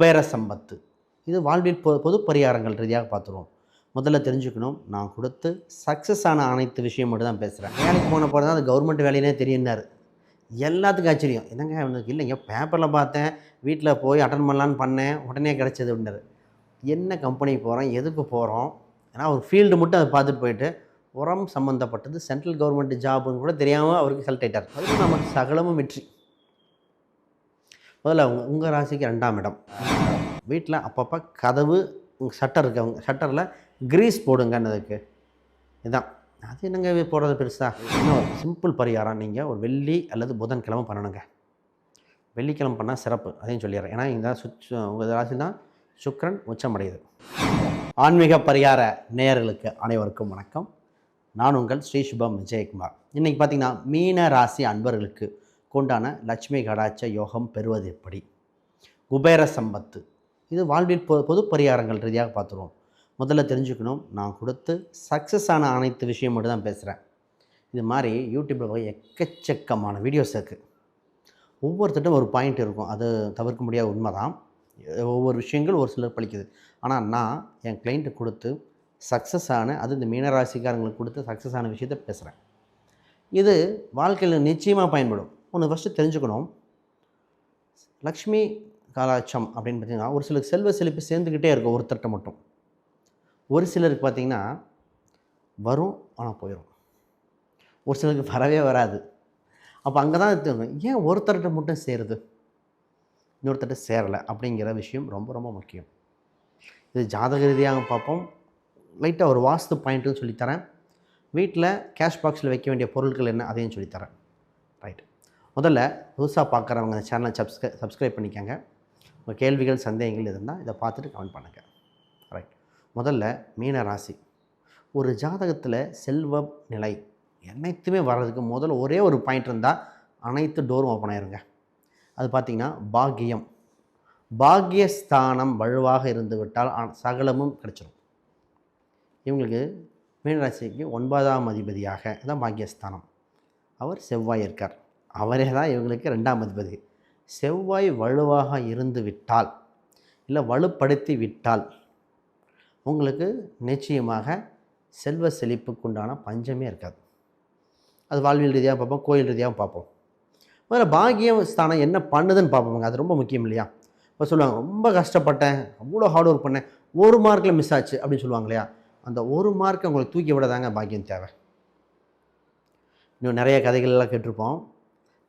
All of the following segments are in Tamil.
குபேர சம்பத்து. இது வாழ்வில் பொ பொது பரிகாரங்கள் ரீதியாக பார்த்துருவோம். முதல்ல தெரிஞ்சுக்கணும் நான் கொடுத்து சக்ஸஸ் ஆன அனைத்து விஷயம் மட்டும் தான் பேசுகிறேன் வேலைக்கு போன போது தான் அது கவர்மெண்ட் வேலையினே தெரியுன்னாரு எல்லாத்துக்கும் ஆச்சரியம். என்னங்க அவனுக்கு இல்லைங்க பேப்பரில் பார்த்தேன் வீட்டில் போய் அட்டன் பண்ணலான்னு பண்ணேன் உடனே கிடச்சது அப்படின்னாரு. என்ன கம்பெனிக்கு போகிறோம் எதுக்கு போகிறோம் ஏன்னா ஒரு ஃபீல்டு மட்டும் அதை பார்த்துட்டு போயிட்டு உரம் சம்மந்தப்பட்டது சென்ட்ரல் கவர்மெண்ட் ஜாப்னு கூட தெரியாமல் அவருக்கு செலக்ட் ஆயிட்டார். அதுக்கு நமக்கு சகலமும் வெற்றி. முதல்ல உங்கள் உங்கள் ராசிக்கு ரெண்டாம் இடம். வீட்டில் அப்பப்போ கதவு உங்கள் ஷட்டர் இருக்கு அவங்க ஷட்டரில் கிரீஸ் போடுங்கன்னதுக்கு. இதுதான் அது என்னங்க போடுறது பெருசா? இன்னும் ஒரு சிம்பிள் பரிகாரம். நீங்கள் ஒரு வெள்ளி அல்லது புதன்கிழமை பண்ணணுங்க. வெள்ளிக்கிழமை பண்ணால் சிறப்பு. அதையும் சொல்லிடுறேன். ஏன்னா இந்த சுச் உங்கள் ராசி தான் சுக்கரன் உச்சமடையுது ஆன்மீக பரிகார நேயர்களுக்கு அனைவருக்கும் வணக்கம். நான் உங்கள் ஸ்ரீ சுபம் விஜயகுமார். இன்றைக்கி பார்த்திங்கன்னா மீன ராசி அன்பர்களுக்கு கொண்டான லட்சுமி கடாட்ச யோகம் பெறுவது எப்படி? குபேர சம்பத்து. இது வாழ்வில் பொ பொது பரிகாரங்கள் ரீதியாக பார்த்துருவோம். முதல்ல தெரிஞ்சுக்கணும் நான் கொடுத்து சக்ஸஸ் ஆன அனைத்து விஷயம் மட்டும் தான் பேசுகிறேன் இது மாதிரி யூடியூப்பில் போய் எக்கச்சக்கமான வீடியோஸ் இருக்குது ஒவ்வொருத்தட்டும் ஒரு பாயிண்ட் இருக்கும். அது தவிர்க்க முடியாத உண்மை தான் ஒவ்வொரு விஷயங்கள் ஒரு சிலர் பழிக்குது. ஆனால் நான் என் கிளைண்ட்டு கொடுத்து சக்ஸஸ் ஆன அது இந்த மீனராசிக்காரங்களுக்கு கொடுத்து சக்ஸஸ் ஆன விஷயத்த பேசுகிறேன் இது வாழ்க்கையில் நிச்சயமாக பயன்படும். ஒன்று ஃபஸ்ட்டு தெரிஞ்சுக்கணும். லக்ஷ்மி காலாட்சம் அப்படின்னு பார்த்தீங்கன்னா ஒரு சிலருக்கு செல்வ செழிப்பு சேர்ந்துக்கிட்டே இருக்கும் ஒருத்தர்கிட்ட மட்டும். ஒரு சிலருக்கு பார்த்திங்கன்னா வரும் ஆனால் போயிடும் ஒரு சிலருக்கு வரவே வராது. அப்போ அங்கே தான் தெரியும் ஏன் ஒருத்தர்கிட்ட மட்டும் சேருது? இன்னொருத்தர்கிட்ட சேரலை அப்படிங்கிற விஷயம் ரொம்ப ரொம்ப முக்கியம். இது ஜாதக ரீதியாக பார்ப்போம். லைட்டாக ஒரு வாஸ்து பாயிண்ட்டுன்னு சொல்லித்தரேன். வீட்டில் கேஷ் பாக்ஸில் வைக்க வேண்டிய பொருட்கள் என்ன அதையும் சொல்லித்தரேன். ரைட். முதல்ல புதுசாக பார்க்குறவங்க இந்த சேனலை சப்ஸ்கிரை சப்ஸ்கிரைப் பண்ணிக்கோங்க. உங்கள் கேள்விகள் சந்தேகங்கள் இருந்தால் இதை பார்த்துட்டு கமெண்ட் பண்ணுங்கள் ரைட் முதல்ல மீன ராசி. ஒரு ஜாதகத்தில் செல்வ நிலை அனைத்துமே வர்றதுக்கு முதல்ல ஒரே ஒரு பாயிண்ட் இருந்தால் அனைத்து டோரும் ஓப்பன் ஆயிருங்க. அது பார்த்திங்கன்னா பாக்கியம். பாக்கியஸ்தானம் வலுவாக இருந்துவிட்டால் அ- சகலமும் கிடைச்சிரும். இவங்களுக்கு மீனராசிக்கு ஒன்பதாம் அதிபதியாக தான் பாக்கியஸ்தானம். அவர் செவ்வாய் இருக்கார். அவரே தான் இவங்களுக்கு ரெண்டாம் அதிபதி. செவ்வாய் வலுவாக இருந்து விட்டால் இல்லை வலுப்படுத்தி விட்டால் உங்களுக்கு நிச்சயமாக செல்வ செழிப்புக்குண்டான பஞ்சமே இருக்காது. அது வாழ்வியல் ரீதியாக பார்ப்போம் கோயில் ரீதியாகவும் பார்ப்போம். முதல்ல பாக்கியம் ஸ்தானம் என்ன பண்ணுதுன்னு பார்ப்போங்க அது ரொம்ப முக்கியம் இல்லையா? இப்போ சொல்லுவாங்க ரொம்ப கஷ்டப்பட்டேன் அவ்வளோ ஹார்ட் ஒர்க் பண்ணேன் ஒரு மார்க்கில் மிஸ் ஆச்சு அப்படின்னு சொல்லுவாங்க இல்லையா? அந்த ஒரு மார்க்கை உங்களுக்கு தூக்கி விட தாங்க பாக்கியம் தேவை. இன்னும் நிறைய கதைகள்லாம் கேட்டிருப்போம்.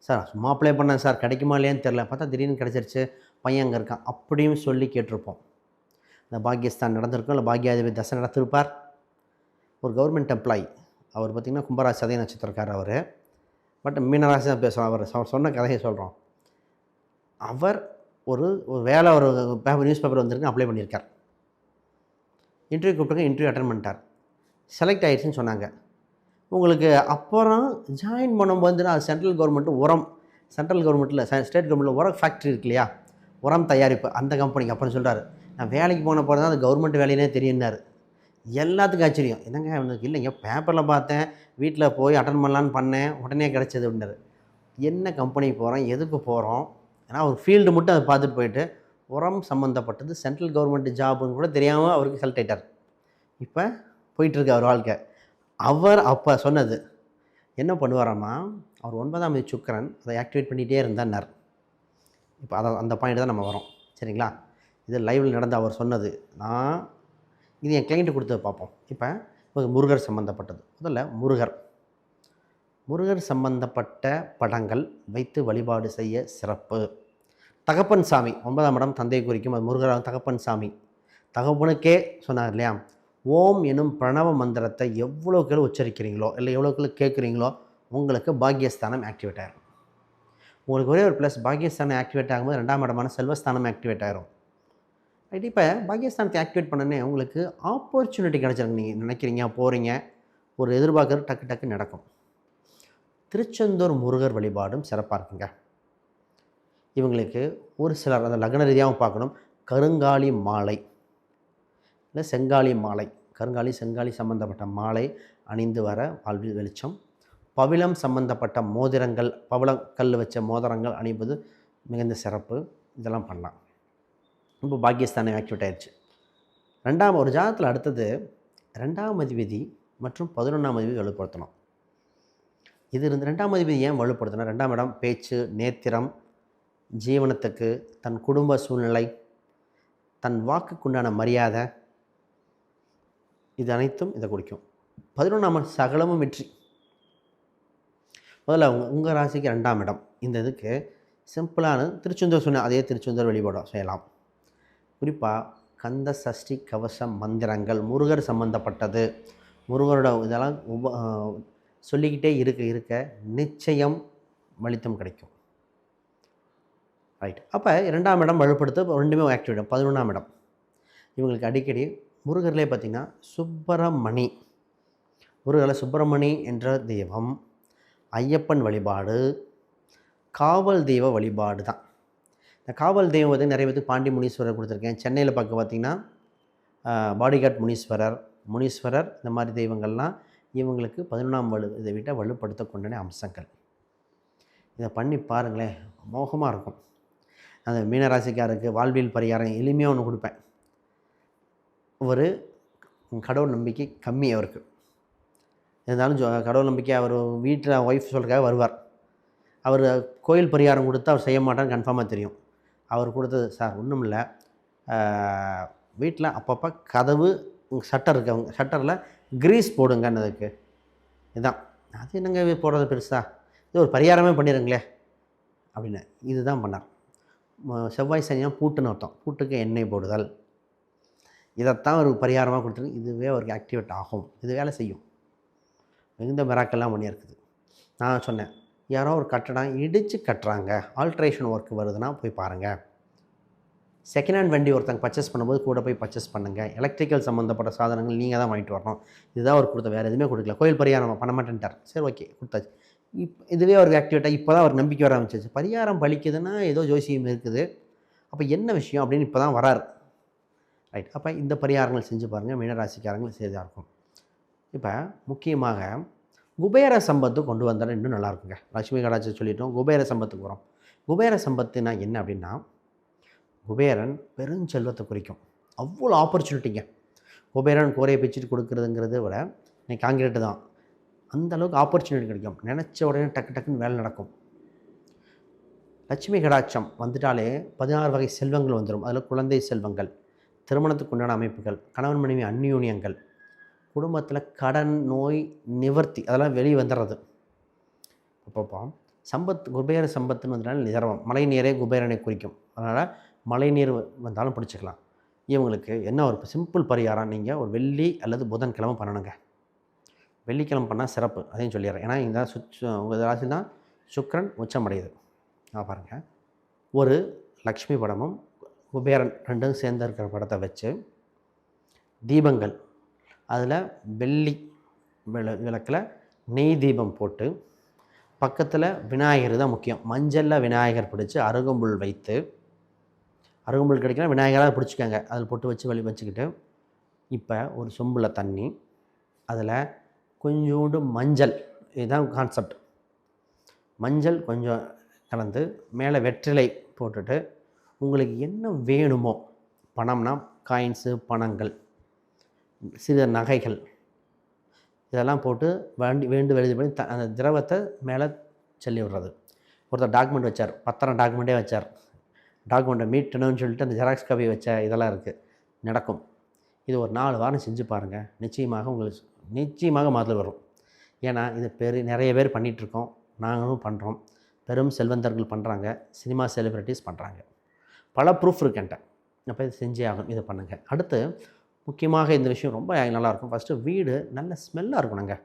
சார் சும்மா அப்ளை பண்ணேன் சார். கிடைக்குமா இல்லையான்னு தெரில பார்த்தா திடீர்னு கிடச்சிருச்சு. பையன் அங்கே இருக்கான். அப்படியும் சொல்லி கேட்டிருப்போம். இந்த பாக்கியஸ்தான் நடந்திருக்கும். இல்லை பாக்கியாதிபதி தசை நடத்திருப்பார். ஒரு கவர்மெண்ட் எம்ப்ளாயி அவர் பார்த்திங்கன்னா கும்பராசி சதய நட்சத்திரக்காரர் அவர். பட் மீனராசி தான் பேசுகிறோம் அவர் சொன்ன கதையை சொல்கிறோம் அவர் ஒரு ஒரு வேலை ஒரு பேப்பர் நியூஸ் பேப்பர் வந்திருக்கு அப்ளை பண்ணியிருக்கார். இன்டர்வியூ கூப்பிட்டுங்க இன்டர்வியூ அட்டன் பண்ணிட்டார். செலக்ட் ஆயிடுச்சுன்னு சொன்னாங்க. உங்களுக்கு அப்புறம் ஜாயின் பண்ணும்போது அது சென்ட்ரல் கவர்மெண்ட்டு உரம் சென்ட்ரல் கவர்மெண்ட்டில் ஸ்டேட் கவர்மெண்ட்டில் உரம் ஃபேக்ட்ரி இருக்கு இல்லையா? உரம் தயாரிப்பு அந்த கம்பெனிக்கு அப்புறம் சொல்கிறார் நான் வேலைக்கு போன போது தான் அது கவர்மெண்ட் வேலையினே தெரியுன்னாரு எல்லாத்துக்கும் ஆச்சரியம். என்னங்க அவனுக்கு இல்லைங்க பேப்பரில் பார்த்தேன் வீட்டில் போய் அட்டன் பண்ணலான்னு பண்ணேன் உடனே கிடச்சது அப்படின்னாரு. என்ன கம்பெனிக்கு போகிறோம் எதுக்கு போகிறோம் ஏன்னா ஒரு ஃபீல்டு மட்டும் அதை பார்த்துட்டு போயிட்டு உரம் சம்மந்தப்பட்டது சென்ட்ரல் கவர்மெண்ட் ஜாப்னு கூட தெரியாமல் அவருக்கு செலக்ட் ஆயிட்டார். இப்போ போயிட்டுருக்கு அவர் வாழ்க்கை. அவர் அப்போ சொன்னது என்ன பண்ணுவாராம்மா? அவர் ஒன்பதாம் தேதி சுக்கரன் அதை ஆக்டிவேட் பண்ணிகிட்டே இருந்தார் இப்போ அதை அந்த பாயிண்ட் தான் நம்ம வரோம் சரிங்களா? இது லைவில் நடந்த அவர் சொன்னது. நான் இது என் கிளைண்ட்டு கொடுத்தது பார்ப்போம். இப்போ இப்போ முருகர் சம்மந்தப்பட்டது முதல்ல முருகர். முருகர் சம்பந்தப்பட்ட படங்கள் வைத்து வழிபாடு செய்ய சிறப்பு. தகப்பன் சாமி ஒன்பதாம் இடம் தந்தை குறிக்கும் அது முருகர் தகப்பன் சாமி. தகப்பனுக்கே சொன்னார் இல்லையா? ஓம் எனும் பிரணவ மந்திரத்தை எவ்வளோக்கள் உச்சரிக்கிறீங்களோ இல்லை எவ்வளோக்கள் கேட்குறீங்களோ உங்களுக்கு பாக்கியஸ்தானம் ஆக்டிவேட் ஆகிடும் உங்களுக்கு ஒரே ஒரு ப்ளஸ் பாக்கியஸ்தானம் ஆக்டிவேட் ஆகும்போது ரெண்டாம் இடமான செல்வஸ்தானம் ஆக்டிவேட் ஆகிரும் ரைட் இப்போ பாக்கியஸ்தானத்தை ஆக்டிவேட் பண்ணனே உங்களுக்கு ஆப்பர்ச்சுனிட்டி கிடச்சிருக்கு நீங்கள் நினைக்கிறீங்க போகிறீங்க ஒரு எதிர்பார்க்குறது டக்கு டக்கு நடக்கும். திருச்செந்தூர் முருகர் வழிபாடும் சிறப்பாக இருக்குங்க. இவங்களுக்கு ஒரு சிலர் அந்த லக்ன ரீதியாகவும் பார்க்கணும். கருங்காலி மாலை இல்லை செங்காலி மாலை. கருங்காலி செங்காலி சம்பந்தப்பட்ட மாலை அணிந்து வர வாழ்வில் வெளிச்சம். பவிளம் சம்பந்தப்பட்ட மோதிரங்கள் பவளம் கல் வச்ச மோதிரங்கள் அணிவது மிகுந்த சிறப்பு. இதெல்லாம் பண்ணலாம். இப்போ பாக்கியஸ்தானம் ஆக்டிவேட் ஆயிடுச்சு ரெண்டாம் ஒரு ஜாதத்தில் அடுத்தது ரெண்டாம் அதிபதி மற்றும் பதினொன்றாம் அதிபதி வலுப்படுத்தணும். இது இருந்து ரெண்டாம் அதிபதி ஏன் வலுப்படுத்தணும் ரெண்டாம் இடம் பேச்சு நேத்திரம் ஜீவனத்துக்கு தன் குடும்ப சூழ்நிலை தன் வாக்குக்குண்டான மரியாதை இது அனைத்தும் இதை குறிக்கும். பதினொன்றாம் சகலமும் வெற்றி. முதல்ல உங்கள் உங்கள் ராசிக்கு ரெண்டாம் இடம். இந்த இதுக்கு சிம்பிளான திருச்செந்தூர் சொன்ன அதே திருச்செந்தூர் வழிபாடம் செய்யலாம். குறிப்பாக கந்த சஷ்டி கவசம் மந்திரங்கள் முருகர் சம்பந்தப்பட்டது. முருகரோட இதெல்லாம் உப சொல்லிக்கிட்டே இருக்க இருக்க நிச்சயம் வலித்தம் கிடைக்கும். ரைட் அப்போ இரண்டாம் இடம் வலுப்படுத்த ரெண்டுமே ஆக்டிவிடும் பதினொன்றாம் இடம். இவங்களுக்கு அடிக்கடி முருகர்லேயே பார்த்திங்கன்னா சுப்பிரமணி. முருகரில் சுப்பிரமணி என்ற தெய்வம். ஐயப்பன் வழிபாடு காவல் தெய்வ வழிபாடு தான். இந்த காவல் தெய்வம் வந்து நிறைய பேருக்கு பாண்டி முனீஸ்வரர் கொடுத்துருக்கேன். சென்னையில் பார்க்க பார்த்தீங்கன்னா பாடிகார்ட் முனீஸ்வரர். முனீஸ்வரர் இந்த மாதிரி தெய்வங்கள்லாம் இவங்களுக்கு பதினொன்றாம் வலு இதை விட்ட வலுப்படுத்த கொண்டன அம்சங்கள். இதை பண்ணி பாருங்களேன் மோகமாக இருக்கும். அந்த மீனராசிக்காருக்கு வாழ்வியல் பரிகாரம் எளிமையாக ஒன்று கொடுப்பேன். ஒரு கடவுள் நம்பிக்கை கம்மி அவருக்கு. இருந்தாலும் கடவுள் நம்பிக்கை அவர் வீட்டில் ஒய்ஃப் சொல்கிறக்காக வருவார். அவர் கோயில் பரிகாரம் கொடுத்து அவர் செய்ய மாட்டான்னு கன்ஃபார்மாக தெரியும். அவர் கொடுத்தது சார் ஒன்றும் இல்லை. வீட்டில் அப்பப்போ கதவு ஷட்டர் இருக்கவங்க ஷட்டரில் கிரீஸ் போடுங்கன்னதுக்கு. இதுதான் அது என்னங்க போடுறது பெருசா? இது ஒரு பரிகாரமே பண்ணிடுங்களே அப்படின்னு இதுதான் பண்ணார். செவ்வாய் சனியாக பூட்டுன்னு அர்த்தம். பூட்டுக்கு எண்ணெய் போடுதல். இதைத்தான் ஒரு பரிகாரமாக கொடுத்துருக்கு இதுவே அவருக்கு ஆக்டிவேட் ஆகும். இது வேலை செய்யும். மிகுந்த மிராக்கெல்லாம் பண்ணியிருக்குது நான் சொன்னேன் யாரோ ஒரு கட்டடம் இடித்து கட்டுறாங்க. ஆல்ட்ரேஷன் ஒர்க் வருதுன்னா போய் பாருங்கள் செகண்ட் ஹேண்ட் வண்டி ஒருத்தங்க பர்ச்சேஸ் பண்ணும்போது கூட போய் பர்ச்சேஸ் பண்ணுங்கள் எலக்ட்ரிக்கல் சம்மந்தப்பட்ட சாதனங்கள் நீங்கள் தான் வாங்கிட்டு வரணும். இதுதான் அவர் கொடுத்த வேறு எதுவுமே கொடுக்கல. கோயில் பரிகாரம் பண்ண மாட்டேன்ட்டார். சரி ஓகே கொடுத்தாச்சு. இப் இதுவே அவருக்கு ஆக்டிவேட்டாக இப்போ தான் அவர் நம்பிக்கை வர ஆரம்பிச்சிச்சு பரிகாரம் பலிக்குதுன்னா ஏதோ ஜோசியம் இருக்குது. அப்போ என்ன விஷயம் அப்படின்னு இப்போ தான் வராரு. ரைட் அப்போ இந்த பரிகாரங்கள் செஞ்சு பாருங்கள் மீனராசிக்காரங்கள் செய்தாக இருக்கும். இப்போ முக்கியமாக குபேர சம்பத்து கொண்டு வந்தால் இன்னும் நல்லா இருக்குங்க. லட்சுமி கடாச்சி சொல்லிட்டோம். குபேர சம்பத்துக்கு வரும். குபேர சம்பத்துனா என்ன அப்படின்னா குபேரன் பெருஞ்செல்வத்தை குறிக்கும். அவ்வளோ ஆப்பர்ச்சுனிட்டிங்க குபேரன் கோரையை பிச்சுட்டு கொடுக்குறதுங்கிறத விட இன்னைக்கு காங்கிரீட்டு தான். அந்த அளவுக்கு ஆப்பர்ச்சுனிட்டி கிடைக்கும். நினச்ச உடனே டக்கு டக்குன்னு வேலை நடக்கும். லட்சுமி கடாட்சம் வந்துட்டாலே பதினாறு வகை செல்வங்கள் வந்துடும் அதில் குழந்தை செல்வங்கள். திருமணத்துக்கு உண்டான அமைப்புகள் கணவன் மனைவி அந்யூன்யங்கள் குடும்பத்தில் கடன் நோய் நிவர்த்தி அதெல்லாம் வெளியே வந்துடுறது அப்பப்போ சம்பத் குபேர சம்பத்துன்னு வந்தனால நிதர்வம் மழை நீரே குபேரனை குறிக்கும். அதனால் மழை நீர் வந்தாலும் பிடிச்சிக்கலாம். இவங்களுக்கு என்ன ஒரு சிம்பிள் பரிகாரம்? நீங்கள் ஒரு வெள்ளி அல்லது புதன்கிழமை பண்ணணுங்க. வெள்ளிக்கிழமை பண்ணால் சிறப்பு. அதையும் சொல்லிடுறேன். ஏன்னா இந்த சுச் உங்கள் ராசி தான் சுக்கரன் உச்சமடையுது. நான் பாருங்கள் ஒரு லக்ஷ்மி படமும் குபேரன் ரெண்டும் சேர்ந்து இருக்கிற படத்தை வச்சு தீபங்கள் அதில் வெள்ளி விள விளக்கில் நெய் தீபம் போட்டு பக்கத்தில் விநாயகர் தான் முக்கியம். மஞ்சளில் விநாயகர் பிடிச்சி அருகம்புல் வைத்து அருகம்புல் கிடைக்கல விநாயகராக பிடிச்சிக்கோங்க. அதில் போட்டு வச்சு வழி வச்சுக்கிட்டு இப்போ ஒரு சொம்பில் தண்ணி அதில் கொஞ்சோண்டு மஞ்சள் இதுதான் கான்செப்ட் மஞ்சள் கொஞ்சம் கலந்து மேலே வெற்றிலை போட்டுட்டு உங்களுக்கு என்ன வேணுமோ பணம்னா காயின்ஸு பணங்கள் சிறு நகைகள் இதெல்லாம் போட்டு வேண்டி வேண்டு எழுதி பண்ணி த அந்த திரவத்தை மேலே சொல்லி விடுறது. ஒருத்தர் டாக்குமெண்ட் வச்சார் பத்திரம் டாக்குமெண்ட்டே வச்சார். டாக்குமெண்ட்டை மீட்டணும்னு சொல்லிட்டு அந்த ஜெராக்ஸ் காப்பி வச்ச இதெல்லாம் இருக்குது நடக்கும். இது ஒரு நாலு வாரம் செஞ்சு பாருங்கள் நிச்சயமாக உங்களுக்கு நிச்சயமாக மாதல் வரும் ஏன்னா இது பெரு நிறைய பேர் பண்ணிகிட்ருக்கோம் நாங்களும் பண்ணுறோம் பெரும் செல்வந்தர்கள் பண்ணுறாங்க சினிமா செலிப்ரிட்டிஸ் பண்ணுறாங்க பல ப்ரூஃப் இருக்கேன்ட்ட அப்போ இது செஞ்சே ஆகணும் இதை பண்ணுங்கள் அடுத்து முக்கியமாக இந்த விஷயம் ரொம்ப நல்லாயிருக்கும். ஃபஸ்ட்டு வீடு நல்ல ஸ்மெல்லாக இருக்கணுங்க.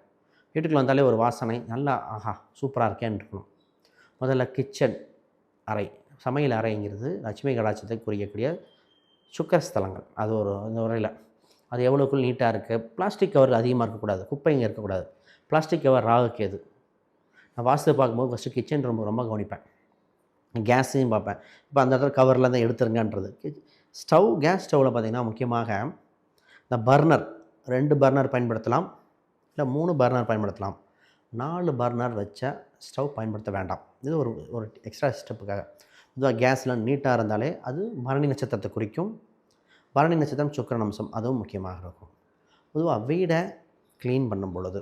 வீட்டுக்குள்ள வந்தாலே ஒரு வாசனை நல்லா ஆஹா சூப்பராக இருக்கேன்னு இருக்கணும். முதல்ல கிச்சன் அறை சமையல் அறைங்கிறது லட்சுமி கடாட்சத்தை குறிக்கக்கூடிய சுக்கரஸ்தலங்கள். அது ஒரு இந்த முறையில். அது எவ்வளோக்குள் நீட்டாக இருக்குது பிளாஸ்டிக் கவர் அதிகமாக இருக்கக்கூடாது. குப்பைங்க இருக்கக்கூடாது. பிளாஸ்டிக் கவர் ராகுக்கு எது நான் வாஸ்து பார்க்கும்போது ஃபஸ்ட்டு கிச்சன் ரொம்ப ரொம்ப கவனிப்பேன். கேஸையும் பார்ப்பேன். இப்போ அந்த இடத்துல கவரில் தான் எடுத்துருங்கன்றது. ஸ்டவ் கேஸ் ஸ்டவ்வில் பார்த்திங்கன்னா முக்கியமாக இந்த பர்னர் ரெண்டு பர்னர் பயன்படுத்தலாம். இல்லை மூணு பர்னர் பயன்படுத்தலாம். நாலு பர்னர் வச்ச ஸ்டவ் பயன்படுத்த வேண்டாம். இது ஒரு ஒரு எக்ஸ்ட்ரா ஸ்டெப்புக்காக இதுவாக கேஸ்லாம் நீட்டாக இருந்தாலே அது பரணி நட்சத்திரத்தை குறிக்கும். பரணி நட்சத்திரம் சுக்கிரன் அம்சம் அதுவும் முக்கியமாக இருக்கும். பொதுவாக வீடை க்ளீன் பண்ணும் பொழுது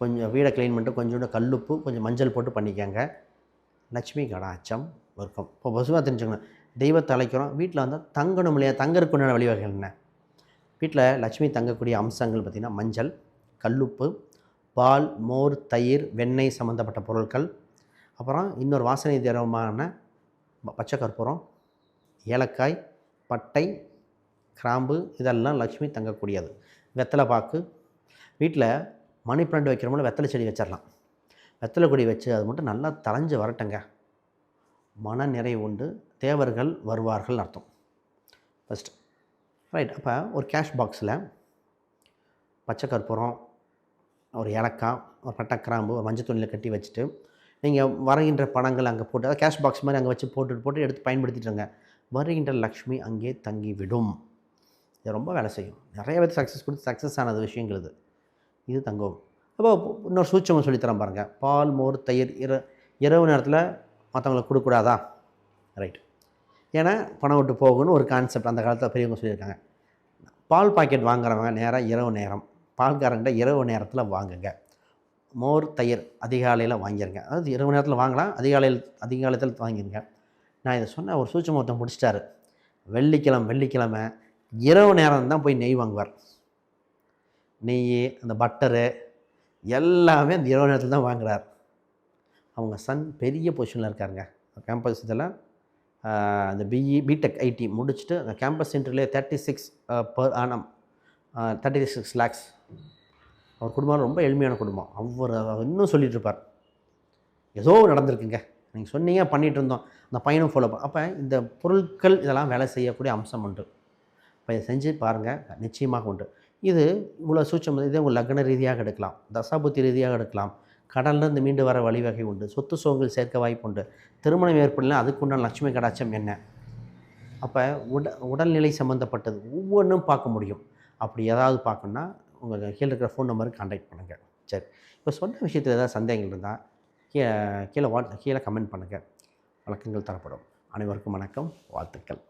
கொஞ்சம் வீடை க்ளீன் பண்ணிட்டு கொஞ்சோண்டு கல்லுப்பு கொஞ்சம் மஞ்சள் போட்டு பண்ணிக்கங்க. லட்சுமி கடாச்சம் இருக்கும் இப்போ பசுவாக தெரிஞ்சுக்கணும். தெய்வத்தை அழைக்கிறோம். வீட்டில் வந்தால் தங்கணும் இல்லையா? தங்கறக்குண்டான வழிவகைகள் என்ன? வீட்டில் லட்சுமி தங்கக்கூடிய அம்சங்கள் பார்த்திங்கன்னா மஞ்சள் கல்லுப்பு பால் மோர் தயிர் வெண்ணெய் சம்மந்தப்பட்ட பொருட்கள். அப்புறம் இன்னொரு வாசனை திரவமான ப- பச்சை கற்பூரம் ஏலக்காய் பட்டை கிராம்பு இதெல்லாம் லட்சுமி தங்கக்கூடியது. வெத்தலை பாக்கு. வீட்டில் மணி பிளான்ட் வைக்கிறோம்னா வெத்தலை செடி வச்சிடலாம். வெத்தலை கொடி வச்சு அது மட்டும் நல்லா தலைஞ்சு வரட்டுங்க. மன நிறைவு உண்டு. தேவர்கள் வருவார்கள் அர்த்தம். ஃபஸ்ட்டு ரைட் அப்போ ஒரு கேஷ் பாக்ஸில் பச்சை கற்பூரம் ஒரு ஏலக்காய் ஒரு பட்டை கிராம்பு ஒரு மஞ்சள் துணியில் கட்டி வச்சுட்டு நீங்கள் வருகின்ற பணங்கள் அங்கே போட்டு அதாவது கேஷ் பாக்ஸ் மாதிரி அங்கே வச்சு போட்டு போட்டு எடுத்து பயன்படுத்திட்டுருங்க வருகின்ற லக்ஷ்மி அங்கே தங்கி விடும் இது ரொம்ப வேலை செய்யும். நிறைய பேர் சக்ஸஸ் கொடுத்து சக்ஸஸ் ஆனது விஷயங்கள் இது. இது தங்கம் அப்போ இன்னொரு சூட்சமாக சொல்லித்தரேன் பாருங்கள் பால் மோர் தயிர் இர இரவு நேரத்தில் மற்றவங்களுக்கு கொடுக்கக்கூடாதா? ரைட் ஏன்னா பணம் விட்டு போகணும்னு ஒரு கான்செப்ட் அந்த காலத்தில் பெரியவங்க சொல்லியிருக்காங்க. பால் பாக்கெட் வாங்குறவங்க நேராக இரவு நேரம். பால்காரங்கிட்ட இரவு நேரத்தில் வாங்குங்க. மோர் தயிர் அதிகாலையில் வாங்கிருங்க. அதாவது இரவு நேரத்தில் வாங்கலாம் அதிகாலையில் அதிகாலத்தில் வாங்கிருங்க. நான் இதை சொன்ன ஒரு சூட்சம் ஒருத்தன் முடிச்சிட்டாரு. வெள்ளிக்கிழமை வெள்ளிக்கிழமை இரவு நேரம் தான் போய் நெய் வாங்குவார். நெய் அந்த பட்டரு எல்லாமே அந்த இரவு நேரத்தில் தான் வாங்குறார். அவங்க சன் பெரிய பொசிஷனில் இருக்காருங்க. கேம்பஸ் இதெல்லாம் அந்த பிஇ பிடெக் ஐடி முடிச்சுட்டு அந்த campus சென்டர்லேயே thirty six per annum thirty six lakhs அவர் குடும்பம் ரொம்ப எளிமையான குடும்பம். அவர் இன்னும் சொல்லிட்டு இருப்பார். ஏதோ நடந்திருக்குங்க. நீங்கள் சொன்னீங்க பண்ணிகிட்டு இருந்தோம். அந்த பையனும் ஃபாலோ அப்போ இந்த பொருட்கள் இதெல்லாம் வேலை செய்யக்கூடிய அம்சம் உண்டு. இப்போ இதை செஞ்சு பாருங்கள் நிச்சயமாக உண்டு. இது இவ்வளோ சூட்சம் இதே உங்கள் லக்ன ரீதியாக எடுக்கலாம் தசாபுத்தி ரீதியாக எடுக்கலாம். கடல்லேருந்து மீண்டு வர வழிவகை உண்டு. சொத்து சோகங்கள் சேர்க்க வாய்ப்பு உண்டு. திருமணம் ஏற்படலாம் அதுக்குண்டான லட்சுமி கடாட்சம் என்ன? அப்போ உட உடல்நிலை சம்மந்தப்பட்டது ஒவ்வொன்றும் பார்க்க முடியும். அப்படி ஏதாவது பார்க்கணுன்னா உங்கள் கீழே இருக்கிற ஃபோன் நம்பருக்கு கான்டாக்ட் பண்ணுங்கள் சரி. இப்போ சொன்ன விஷயத்தில் ஏதாவது சந்தேகங்கள் இருந்தால் கீழே கீழே வாட் கீழே கமெண்ட் பண்ணுங்கள் வழக்கங்கள் தரப்படும். அனைவருக்கும் வணக்கம். வாழ்த்துக்கள்.